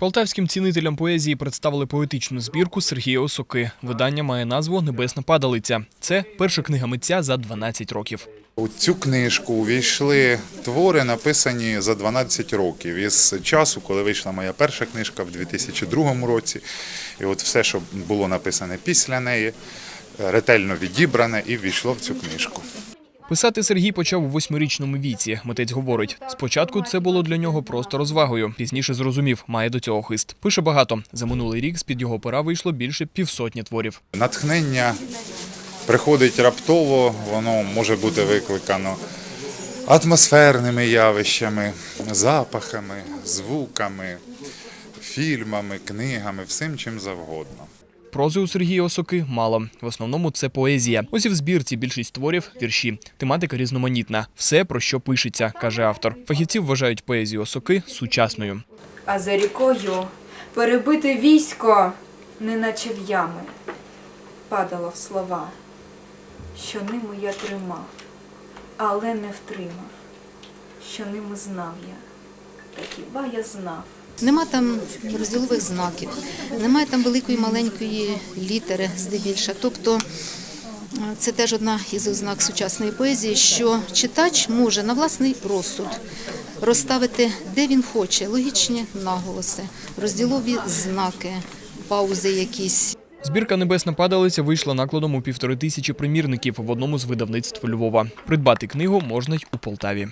Полтавським цінителям поезії представили поетичну збірку Сергія Осоки. Видання має назву Небесна падалиця. Це перша книга митця за 12 років. У цю книжку увійшли твори, написані за 12 років із часу, коли вийшла моя перша книжка в 2002 році. І от все, що було написане після неї, ретельно відібране і ввійшло в цю книжку. Писати Сергій почав у восьмирічному віці. Митець говорить, спочатку це було для нього просто розвагою. Пізніше зрозумів, має до цього хист. Пише багато. За минулий рік з-під його пера вийшло більше півсотні творів. Натхнення приходить раптово, воно може бути викликано атмосферними явищами, запахами, звуками, фільмами, книгами, всім чим завгодно. Прози у Сергія Осоки мало. В основному це поезія. Ось і в збірці більшість творів вірші. Тематика різноманітна. Все про що пишеться, каже автор. Фахівці вважають поезію Осоки сучасною. А за рікою перебите військо, неначе в ями, падало в слова, що ними я тримав, але не втримав, що ними знав я, та хіба я знав. Нема там розділових знаків, немає там великої маленької літери здебільша. Тобто е, це теж одна із ознак сучасної поезії, що читач може на власний розсуд розставити, де він хоче, логічні наголоси, розділові знаки, паузи якісь. Збірка Небесна падалиця вийшла накладом у півтори тисячі примірників в одному з видавництв Львова. Придбати книгу можна й у Полтаві.